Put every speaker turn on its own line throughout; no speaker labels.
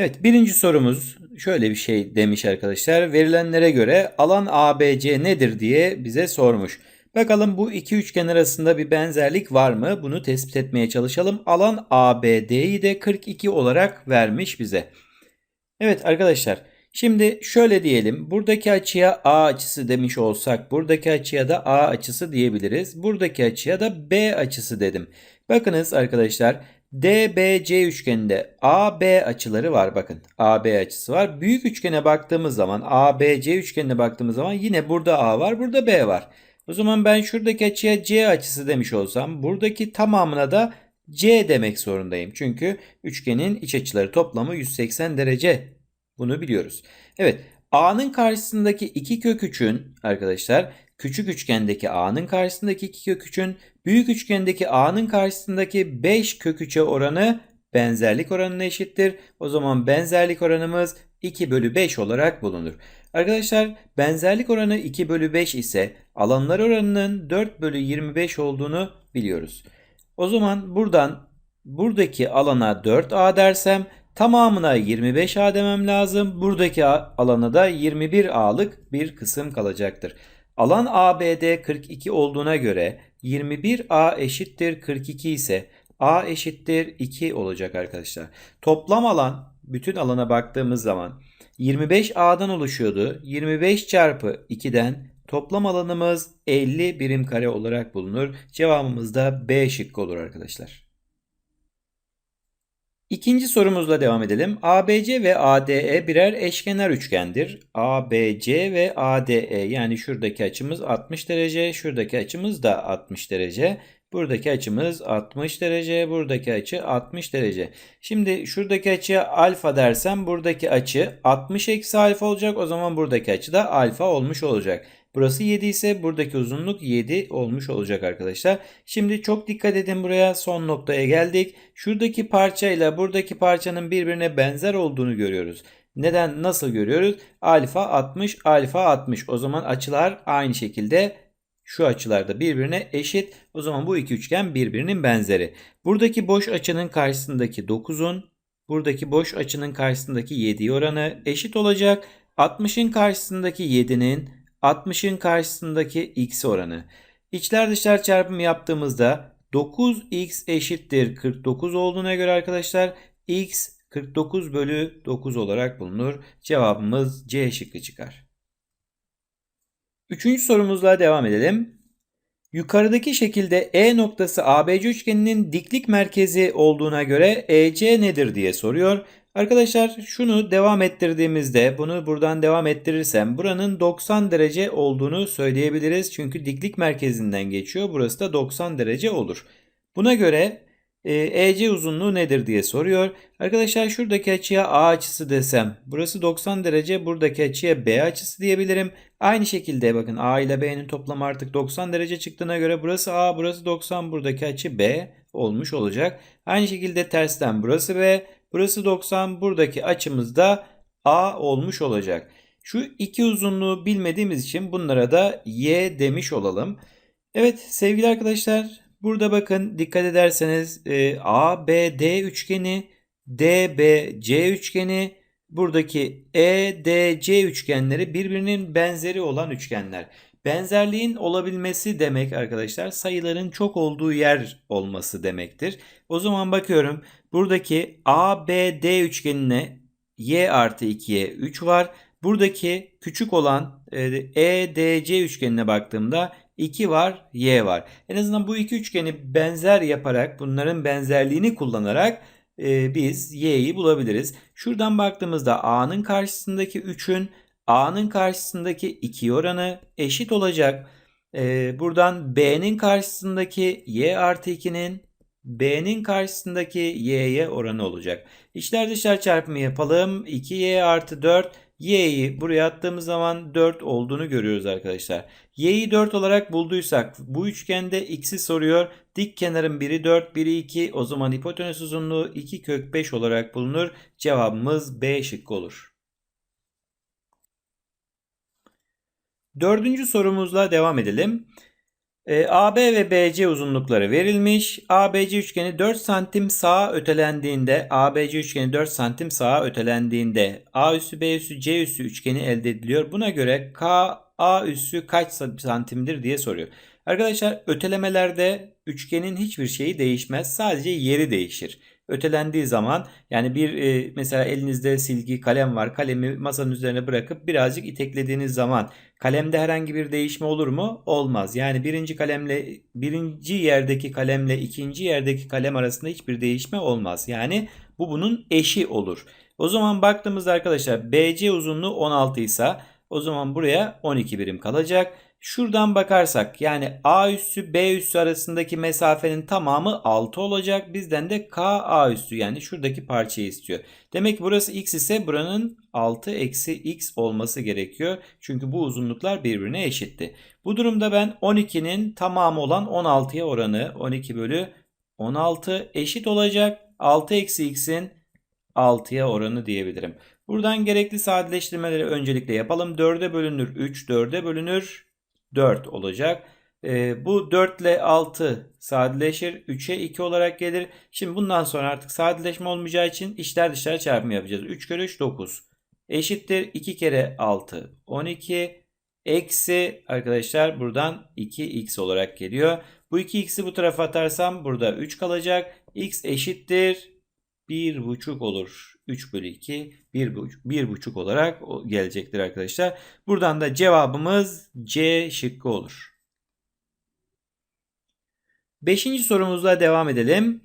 Evet birinci sorumuz şöyle bir şey demiş arkadaşlar. Verilenlere göre alan ABC nedir diye bize sormuş. Bakalım bu iki üçgen arasında bir benzerlik var mı? Bunu tespit etmeye çalışalım. Alan ABD'yi de 42 olarak vermiş bize. Evet arkadaşlar şimdi şöyle diyelim. Buradaki açıya A açısı demiş olsak buradaki açıya da A açısı diyebiliriz. Buradaki açıya da B açısı dedim. Bakınız arkadaşlar DBC üçgeninde AB açıları var bakın. AB açısı var. Büyük üçgene baktığımız zaman ABC üçgenine baktığımız zaman yine burada A var burada B var. O zaman ben şuradaki açıya C açısı demiş olsam buradaki tamamına da C demek zorundayım. Çünkü üçgenin iç açıları toplamı 180 derece. Bunu biliyoruz. Evet A'nın karşısındaki iki kök 3'ün arkadaşlar küçük üçgendeki A'nın karşısındaki iki kök 3'ün büyük üçgendeki A'nın karşısındaki 5 kök 3'e oranı benzerlik oranına eşittir. O zaman benzerlik oranımız 2 bölü 5 olarak bulunur. Arkadaşlar benzerlik oranı 2 bölü 5 ise alanlar oranının 4 bölü 25 olduğunu biliyoruz. O zaman buradan buradaki alana 4A dersem tamamına 25A demem lazım. Buradaki alana da 21A'lık bir kısım kalacaktır. Alan ABD 42 olduğuna göre 21A eşittir 42 ise A eşittir 2 olacak arkadaşlar. Toplam alan bütün alana baktığımız zaman 25A'dan oluşuyordu. 25 çarpı 2'den toplam alanımız 50 birim kare olarak bulunur. Cevabımız da B şıkkı olur arkadaşlar. İkinci sorumuzla devam edelim. ABC ve ADE birer eşkenar üçgendir. ABC ve ADE yani şuradaki açımız 60 derece, şuradaki açımız da 60 derece. Buradaki açımız 60 derece, buradaki açı 60 derece. Şimdi şuradaki açıya alfa dersem buradaki açı 60 eksi alfa olacak. O zaman buradaki açı da alfa olmuş olacak. Burası 7 ise buradaki uzunluk 7 olmuş olacak arkadaşlar. Şimdi çok dikkat edin buraya son noktaya geldik. Şuradaki parçayla buradaki parçanın birbirine benzer olduğunu görüyoruz. Neden nasıl görüyoruz? Alfa 60 alfa 60 o zaman açılar aynı şekilde şu açılarda birbirine eşit. O zaman bu iki üçgen birbirinin benzeri. Buradaki boş açının karşısındaki 9'un buradaki boş açının karşısındaki 7 oranı eşit olacak. 60'ın karşısındaki 7'nin 60'ın karşısındaki x oranı. İçler dışlar çarpımı yaptığımızda 9x eşittir 49 olduğuna göre arkadaşlar x 49 bölü 9 olarak bulunur. Cevabımız C şıkkı çıkar. Üçüncü sorumuzla devam edelim. Yukarıdaki şekilde E noktası ABC üçgeninin diklik merkezi olduğuna göre EC nedir diye soruyor. Arkadaşlar şunu devam ettirdiğimizde bunu buradan devam ettirirsem buranın 90 derece olduğunu söyleyebiliriz. Çünkü diklik merkezinden geçiyor. Burası da 90 derece olur. Buna göre EC e uzunluğu nedir diye soruyor. Arkadaşlar şuradaki açıya A açısı desem burası 90 derece buradaki açıya B açısı diyebilirim. Aynı şekilde bakın A ile B'nin toplamı artık 90 derece çıktığına göre burası A burası 90 buradaki açı B olmuş olacak. Aynı şekilde tersten burası B burası 90 buradaki açımız da A olmuş olacak. Şu iki uzunluğu bilmediğimiz için bunlara da Y demiş olalım. Evet sevgili arkadaşlar Burada bakın dikkat ederseniz e, ABD üçgeni, DBC üçgeni, buradaki EDC üçgenleri birbirinin benzeri olan üçgenler. Benzerliğin olabilmesi demek arkadaşlar sayıların çok olduğu yer olması demektir. O zaman bakıyorum buradaki ABD üçgenine y artı 2'ye 3 var. Buradaki küçük olan EDC e üçgenine baktığımda 2 var, y var. En azından bu iki üçgeni benzer yaparak bunların benzerliğini kullanarak e, biz y'yi bulabiliriz. Şuradan baktığımızda a'nın karşısındaki 3'ün a'nın karşısındaki 2 oranı eşit olacak. E, buradan b'nin karşısındaki y artı 2'nin b'nin karşısındaki y'ye oranı olacak. İçler dışlar çarpımı yapalım. 2y artı 4 y'yi buraya attığımız zaman 4 olduğunu görüyoruz arkadaşlar. y'yi 4 olarak bulduysak bu üçgende x'i soruyor. Dik kenarın biri 4 biri 2 o zaman hipotenüs uzunluğu 2 kök 5 olarak bulunur. Cevabımız B şıkkı olur. Dördüncü sorumuzla devam edelim. E, AB ve BC uzunlukları verilmiş. ABC üçgeni 4 santim sağa ötelendiğinde, ABC üçgeni 4 santim sağa ötelendiğinde A üssü B üssü C üssü üçgeni elde ediliyor. Buna göre K A üssü kaç santimdir diye soruyor. Arkadaşlar ötelemelerde üçgenin hiçbir şeyi değişmez. Sadece yeri değişir. Ötelendiği zaman yani bir e, mesela elinizde silgi kalem var. Kalemi masanın üzerine bırakıp birazcık iteklediğiniz zaman kalemde herhangi bir değişme olur mu? Olmaz. Yani birinci kalemle birinci yerdeki kalemle ikinci yerdeki kalem arasında hiçbir değişme olmaz. Yani bu bunun eşi olur. O zaman baktığımızda arkadaşlar BC uzunluğu 16 ise o zaman buraya 12 birim kalacak. Şuradan bakarsak yani A üssü B üssü arasındaki mesafenin tamamı 6 olacak. Bizden de K A üssü yani şuradaki parçayı istiyor. Demek ki burası x ise buranın 6 eksi x olması gerekiyor. Çünkü bu uzunluklar birbirine eşitti. Bu durumda ben 12'nin tamamı olan 16'ya oranı 12 bölü 16 eşit olacak. 6 eksi x'in 6'ya oranı diyebilirim. Buradan gerekli sadeleştirmeleri öncelikle yapalım. 4'e bölünür 3, 4'e bölünür 4 olacak. E, bu 4 ile 6 sadeleşir. 3'e 2 olarak gelir. Şimdi bundan sonra artık sadeleşme olmayacağı için içler dışlar çarpımı yapacağız. 3 kere 3 9. Eşittir 2 kere 6 12. Eksi arkadaşlar buradan 2x olarak geliyor. Bu 2x'i bu tarafa atarsam burada 3 kalacak. x eşittir 1,5 olur. 3 bölü 2 1,5 olarak gelecektir arkadaşlar. Buradan da cevabımız C şıkkı olur. Beşinci sorumuzla devam edelim.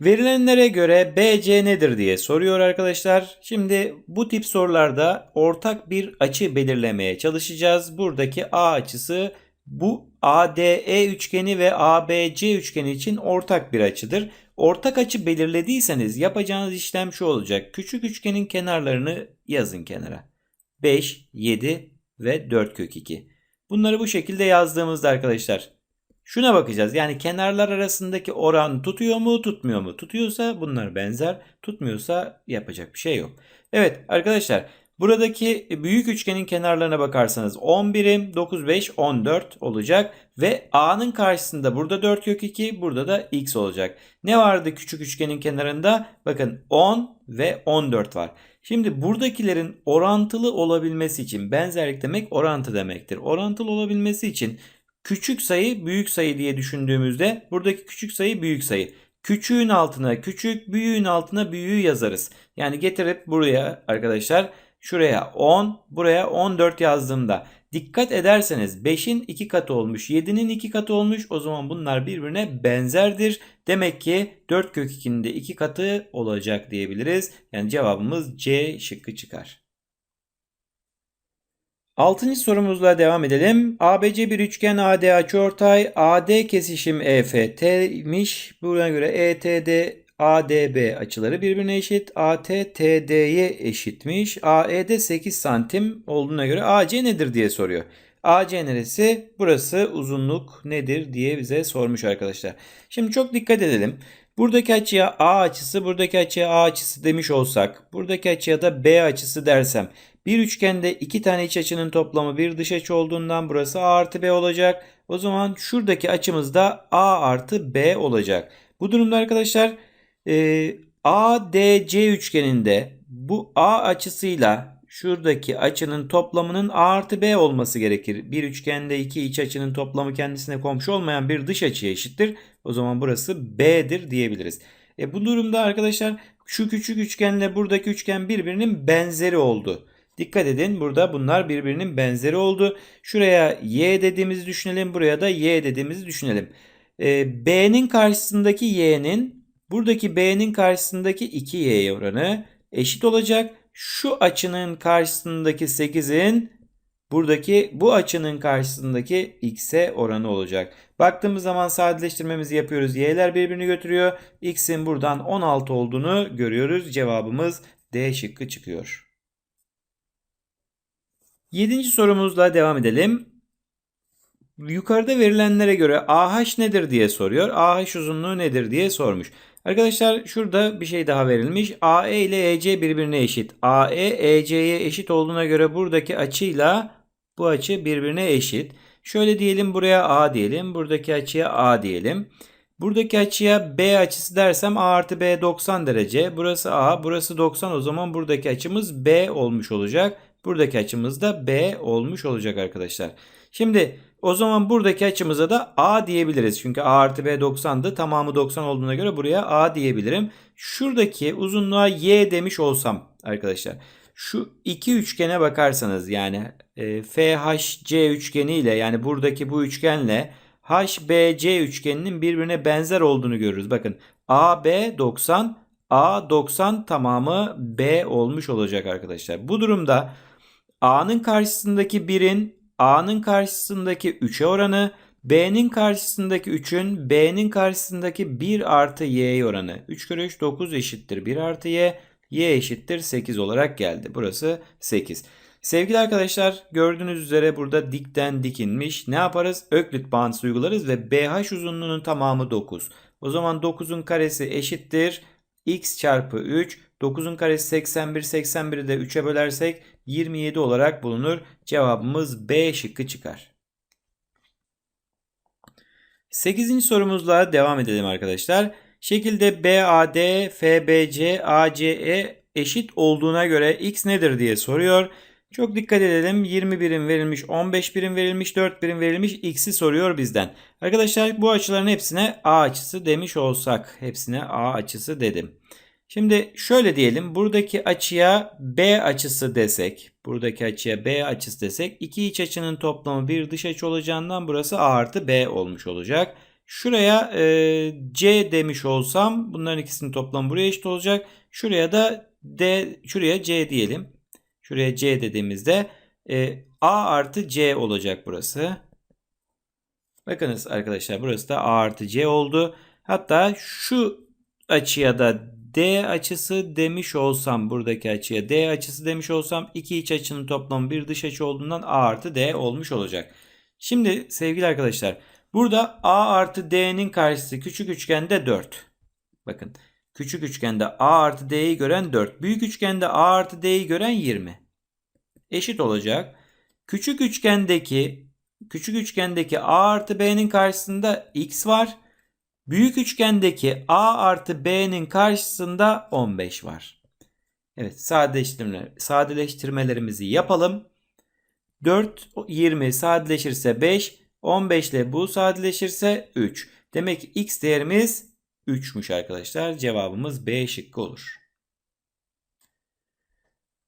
Verilenlere göre BC nedir diye soruyor arkadaşlar. Şimdi bu tip sorularda ortak bir açı belirlemeye çalışacağız. Buradaki A açısı bu ADE üçgeni ve ABC üçgeni için ortak bir açıdır. Ortak açı belirlediyseniz yapacağınız işlem şu olacak. Küçük üçgenin kenarlarını yazın kenara. 5, 7 ve 4 kök 2. Bunları bu şekilde yazdığımızda arkadaşlar şuna bakacağız. Yani kenarlar arasındaki oran tutuyor mu tutmuyor mu? Tutuyorsa bunlar benzer. Tutmuyorsa yapacak bir şey yok. Evet arkadaşlar Buradaki büyük üçgenin kenarlarına bakarsanız 10 birim, 9, 5, 14 olacak. Ve A'nın karşısında burada 4 kök 2, burada da X olacak. Ne vardı küçük üçgenin kenarında? Bakın 10 ve 14 var. Şimdi buradakilerin orantılı olabilmesi için benzerlik demek orantı demektir. Orantılı olabilmesi için küçük sayı büyük sayı diye düşündüğümüzde buradaki küçük sayı büyük sayı. Küçüğün altına küçük, büyüğün altına büyüğü yazarız. Yani getirip buraya arkadaşlar Şuraya 10, buraya 14 yazdığımda dikkat ederseniz 5'in 2 katı olmuş, 7'nin 2 katı olmuş. O zaman bunlar birbirine benzerdir. Demek ki 4 kök 2'nin de 2 katı olacak diyebiliriz. Yani cevabımız C şıkkı çıkar. Altıncı sorumuzla devam edelim. ABC bir üçgen AD açıortay AD kesişim EFT'miş. Buna göre ETD ADB açıları birbirine eşit. AT TD'ye eşitmiş. AE'de 8 santim olduğuna göre AC nedir diye soruyor. AC neresi? Burası uzunluk nedir diye bize sormuş arkadaşlar. Şimdi çok dikkat edelim. Buradaki açıya A açısı, buradaki açıya A açısı demiş olsak, buradaki açıya da B açısı dersem, bir üçgende iki tane iç açının toplamı bir dış açı olduğundan burası A artı B olacak. O zaman şuradaki açımız da A artı B olacak. Bu durumda arkadaşlar e, ADC üçgeninde bu A açısıyla şuradaki açının toplamının A artı B olması gerekir. Bir üçgende iki iç açının toplamı kendisine komşu olmayan bir dış açıya eşittir. O zaman burası B'dir diyebiliriz. E bu durumda arkadaşlar şu küçük üçgenle buradaki üçgen birbirinin benzeri oldu. Dikkat edin burada bunlar birbirinin benzeri oldu. Şuraya y dediğimizi düşünelim. Buraya da y dediğimizi düşünelim. E, B'nin karşısındaki y'nin Buradaki B'nin karşısındaki 2Y oranı eşit olacak. Şu açının karşısındaki 8'in buradaki bu açının karşısındaki X'e oranı olacak. Baktığımız zaman sadeleştirmemizi yapıyoruz. Y'ler birbirini götürüyor. X'in buradan 16 olduğunu görüyoruz. Cevabımız D şıkkı çıkıyor. Yedinci sorumuzla devam edelim. Yukarıda verilenlere göre AH nedir diye soruyor. AH uzunluğu nedir diye sormuş. Arkadaşlar şurada bir şey daha verilmiş. AE ile EC birbirine eşit. AE EC'ye eşit olduğuna göre buradaki açıyla bu açı birbirine eşit. Şöyle diyelim buraya A diyelim. Buradaki açıya A diyelim. Buradaki açıya B açısı dersem A artı B 90 derece. Burası A, burası 90 o zaman buradaki açımız B olmuş olacak. Buradaki açımız da B olmuş olacak arkadaşlar. Şimdi o zaman buradaki açımıza da A diyebiliriz. Çünkü A artı B 90'dı. Tamamı 90 olduğuna göre buraya A diyebilirim. Şuradaki uzunluğa Y demiş olsam arkadaşlar. Şu iki üçgene bakarsanız yani e, FHC üçgeniyle yani buradaki bu üçgenle HBC üçgeninin birbirine benzer olduğunu görürüz. Bakın AB 90, A 90 tamamı B olmuş olacak arkadaşlar. Bu durumda A'nın karşısındaki 1'in A'nın karşısındaki 3'e oranı B'nin karşısındaki 3'ün B'nin karşısındaki 1 artı Y'ye oranı. 3 kere 3 9 eşittir 1 artı Y. Y eşittir 8 olarak geldi. Burası 8. Sevgili arkadaşlar gördüğünüz üzere burada dikten dikinmiş. Ne yaparız? Öklit bağıntısı uygularız ve BH uzunluğunun tamamı 9. O zaman 9'un karesi eşittir x çarpı 3. 9'un karesi 81. 81'i de 3'e bölersek 27 olarak bulunur. Cevabımız B şıkkı çıkar. 8. sorumuzla devam edelim arkadaşlar. Şekilde BAD, FBC, ACE eşit olduğuna göre x nedir diye soruyor. Çok dikkat edelim. 20 birim verilmiş, 15 birim verilmiş, 4 birim verilmiş. X'i soruyor bizden. Arkadaşlar bu açıların hepsine A açısı demiş olsak. Hepsine A açısı dedim. Şimdi şöyle diyelim. Buradaki açıya B açısı desek. Buradaki açıya B açısı desek. iki iç açının toplamı bir dış açı olacağından burası A artı B olmuş olacak. Şuraya e, C demiş olsam bunların ikisinin toplamı buraya eşit olacak. Şuraya da D, şuraya C diyelim. Şuraya C dediğimizde e, A artı C olacak burası. Bakınız arkadaşlar burası da A artı C oldu. Hatta şu açıya da D açısı demiş olsam buradaki açıya D açısı demiş olsam iki iç açının toplamı bir dış açı olduğundan A artı D olmuş olacak. Şimdi sevgili arkadaşlar burada A artı D'nin karşısı küçük üçgende 4. Bakın küçük üçgende A artı D'yi gören 4. Büyük üçgende A artı D'yi gören 20. Eşit olacak. Küçük üçgendeki küçük üçgendeki A artı B'nin karşısında X var. Büyük üçgendeki A artı B'nin karşısında 15 var. Evet sadeleştirme, sadeleştirmelerimizi yapalım. 4, 20 sadeleşirse 5, 15 ile bu sadeleşirse 3. Demek ki x değerimiz 3'müş arkadaşlar. Cevabımız B şıkkı olur.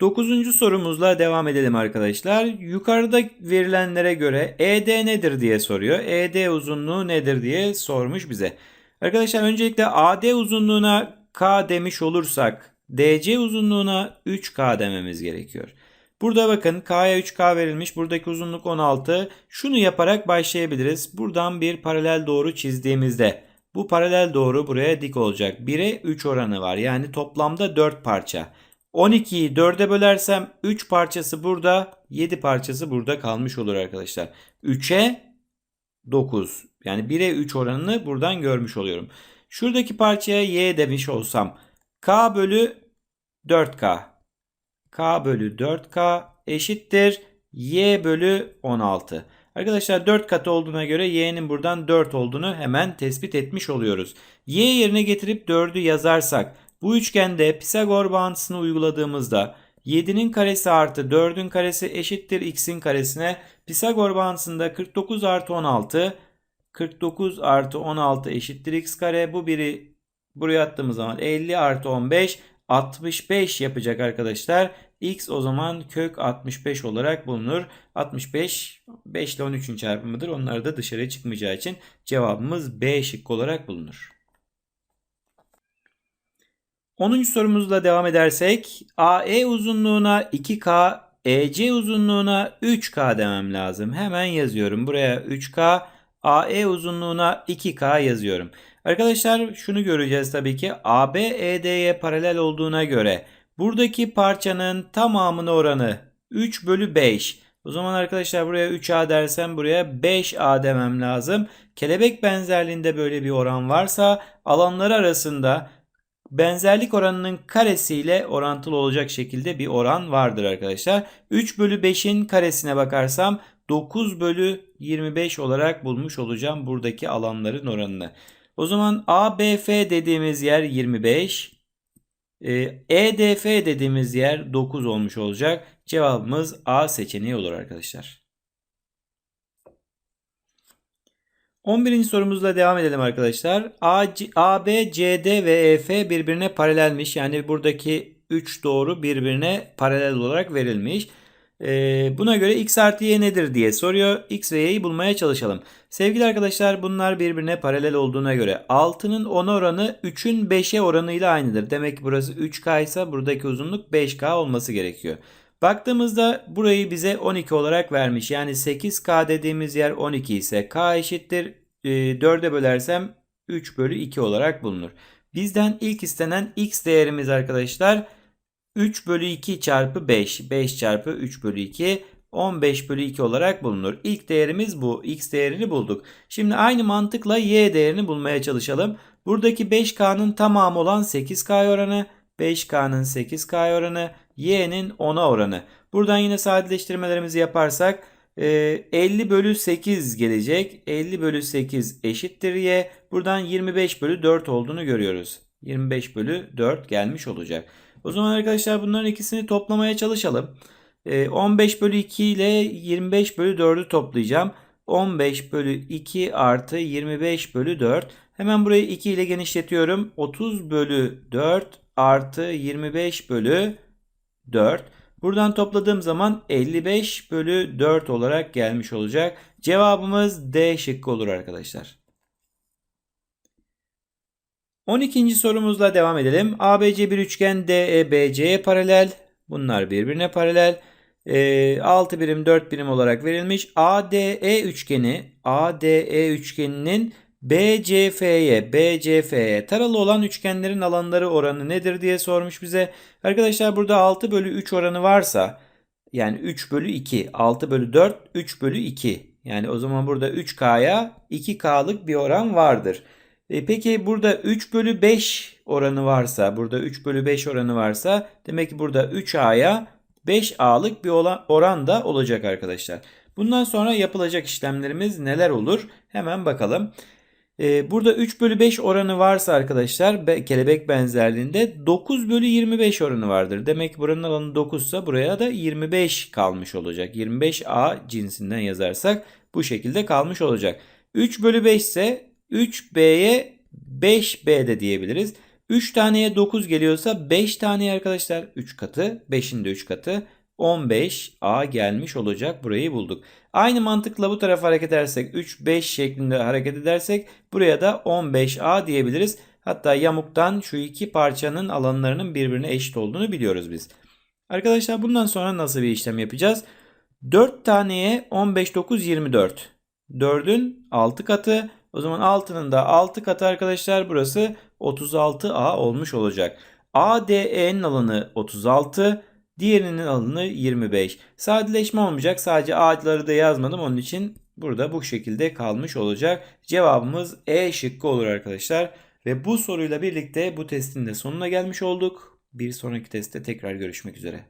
Dokuzuncu sorumuzla devam edelim arkadaşlar. Yukarıda verilenlere göre ED nedir diye soruyor. ED uzunluğu nedir diye sormuş bize. Arkadaşlar öncelikle AD uzunluğuna K demiş olursak DC uzunluğuna 3K dememiz gerekiyor. Burada bakın K'ya 3K verilmiş. Buradaki uzunluk 16. Şunu yaparak başlayabiliriz. Buradan bir paralel doğru çizdiğimizde bu paralel doğru buraya dik olacak. 1'e 3 oranı var. Yani toplamda 4 parça. 12'yi 4'e bölersem 3 parçası burada 7 parçası burada kalmış olur arkadaşlar. 3'e 9 yani 1'e 3 oranını buradan görmüş oluyorum. Şuradaki parçaya y demiş olsam k bölü 4k k bölü 4k eşittir y bölü 16. Arkadaşlar 4 katı olduğuna göre y'nin buradan 4 olduğunu hemen tespit etmiş oluyoruz. y yerine getirip 4'ü yazarsak bu üçgende Pisagor bağıntısını uyguladığımızda 7'nin karesi artı 4'ün karesi eşittir x'in karesine. Pisagor bağıntısında 49 artı 16 49 artı 16 eşittir x kare. Bu biri buraya attığımız zaman 50 artı 15 65 yapacak arkadaşlar. X o zaman kök 65 olarak bulunur. 65 5 ile 13'ün çarpımıdır. Onlar da dışarıya çıkmayacağı için cevabımız B şıkkı olarak bulunur. 10. sorumuzla devam edersek AE uzunluğuna 2K, EC uzunluğuna 3K demem lazım. Hemen yazıyorum. Buraya 3K, AE uzunluğuna 2K yazıyorum. Arkadaşlar şunu göreceğiz tabii ki. AB ED'ye paralel olduğuna göre buradaki parçanın tamamına oranı 3 bölü 5. O zaman arkadaşlar buraya 3A dersem buraya 5A demem lazım. Kelebek benzerliğinde böyle bir oran varsa alanları arasında benzerlik oranının karesiyle orantılı olacak şekilde bir oran vardır arkadaşlar. 3 bölü 5'in karesine bakarsam 9 bölü 25 olarak bulmuş olacağım buradaki alanların oranını. O zaman ABF dediğimiz yer 25. E, EDF dediğimiz yer 9 olmuş olacak. Cevabımız A seçeneği olur arkadaşlar. 11. sorumuzla devam edelim arkadaşlar. AC, AB, CD ve EF birbirine paralelmiş. Yani buradaki 3 doğru birbirine paralel olarak verilmiş. Ee, buna göre x artı y nedir diye soruyor. X ve y'yi bulmaya çalışalım. Sevgili arkadaşlar bunlar birbirine paralel olduğuna göre 6'nın 10 oranı 3'ün 5'e oranıyla aynıdır. Demek ki burası 3K ise buradaki uzunluk 5K olması gerekiyor. Baktığımızda burayı bize 12 olarak vermiş. Yani 8K dediğimiz yer 12 ise K eşittir e, 4'e bölersem 3 bölü 2 olarak bulunur. Bizden ilk istenen X değerimiz arkadaşlar 3 bölü 2 çarpı 5. 5 çarpı 3 bölü 2. 15 bölü 2 olarak bulunur. İlk değerimiz bu. X değerini bulduk. Şimdi aynı mantıkla Y değerini bulmaya çalışalım. Buradaki 5K'nın tamamı olan 8K oranı. 5K'nın 8K oranı. Y'nin 10'a oranı. Buradan yine sadeleştirmelerimizi yaparsak 50 bölü 8 gelecek. 50 bölü 8 eşittir Y. Buradan 25 bölü 4 olduğunu görüyoruz. 25 bölü 4 gelmiş olacak. O zaman arkadaşlar bunların ikisini toplamaya çalışalım. 15 bölü 2 ile 25 bölü 4'ü toplayacağım. 15 bölü 2 artı 25 bölü 4. Hemen burayı 2 ile genişletiyorum. 30 bölü 4 artı 25 bölü 4. Buradan topladığım zaman 55 bölü 4 olarak gelmiş olacak. Cevabımız D şıkkı olur arkadaşlar. 12. sorumuzla devam edelim. ABC bir üçgen DEBC'ye paralel. Bunlar birbirine paralel. E, 6 birim 4 birim olarak verilmiş. ADE üçgeni ADE üçgeninin BCF'ye BCF'ye taralı olan üçgenlerin alanları oranı nedir diye sormuş bize. Arkadaşlar burada 6 bölü 3 oranı varsa yani 3 bölü 2 6 bölü 4 3 bölü 2 yani o zaman burada 3K'ya 2K'lık bir oran vardır. E peki burada 3 bölü 5 oranı varsa burada 3 bölü 5 oranı varsa demek ki burada 3A'ya 5A'lık bir oran da olacak arkadaşlar. Bundan sonra yapılacak işlemlerimiz neler olur? Hemen bakalım. Ee, burada 3 bölü 5 oranı varsa arkadaşlar kelebek benzerliğinde 9 bölü 25 oranı vardır. Demek ki buranın alanı 9 ise buraya da 25 kalmış olacak. 25A cinsinden yazarsak bu şekilde kalmış olacak. 3 bölü 5 ise 3B'ye 5B de diyebiliriz. 3 taneye 9 geliyorsa 5 taneye arkadaşlar 3 katı 5'in de 3 katı 15A gelmiş olacak. Burayı bulduk. Aynı mantıkla bu tarafa hareket edersek 3 5 şeklinde hareket edersek buraya da 15A diyebiliriz. Hatta yamuktan şu iki parçanın alanlarının birbirine eşit olduğunu biliyoruz biz. Arkadaşlar bundan sonra nasıl bir işlem yapacağız? 4 taneye 15 9 24. 4'ün 6 katı. O zaman 6'nın da 6 katı arkadaşlar burası 36A olmuş olacak. ADE'nin alanı 36. Diğerinin alanı 25. Sadeleşme olmayacak. Sadece A'ları da yazmadım. Onun için burada bu şekilde kalmış olacak. Cevabımız E şıkkı olur arkadaşlar. Ve bu soruyla birlikte bu testin de sonuna gelmiş olduk. Bir sonraki testte tekrar görüşmek üzere.